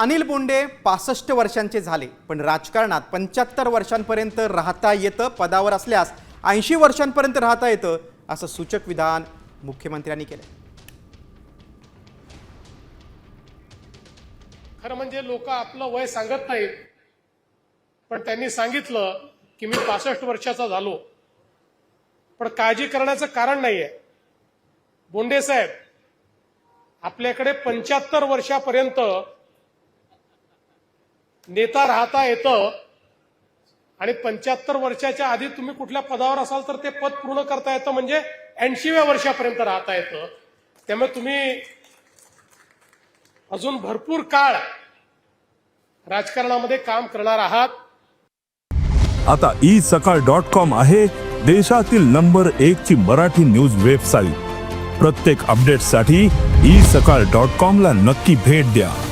अनिल बोंडे पासष्ट वर्षांचे झाले पण राजकारणात पंच्याहत्तर वर्षांपर्यंत राहता येतं पदावर असल्यास ऐंशी वर्षांपर्यंत राहता येतं असं सूचक विधान मुख्यमंत्र्यांनी केलं खरं म्हणजे लोक आपलं वय सांगत नाहीत पण त्यांनी सांगितलं की मी पासष्ट वर्षाचा झालो. पण काळजी करण्याचं कारण नाहीये. बोंडे साहेब आपल्याकडे पंच्याहत्तर वर्षापर्यंत नेता राहता येतं. आणि पंच्याहत्तर वर्षाच्या आधी तुम्ही कुठल्या पदावर असाल तर ते पद पूर्ण करता येतं. म्हणजे ऐंशीव्या वर्षापर्यंत राहता येतं. त्यामुळे तुम्ही अजून भरपूर काळ राजकारणामध्ये काम करणार आहात. आता ई सकाळ डॉट कॉम आहे देशातील नंबर एक ची मराठी न्यूज वेबसाईट. प्रत्येक अपडेटसाठी ई सकाळ डॉट कॉम ला नक्की भेट द्या.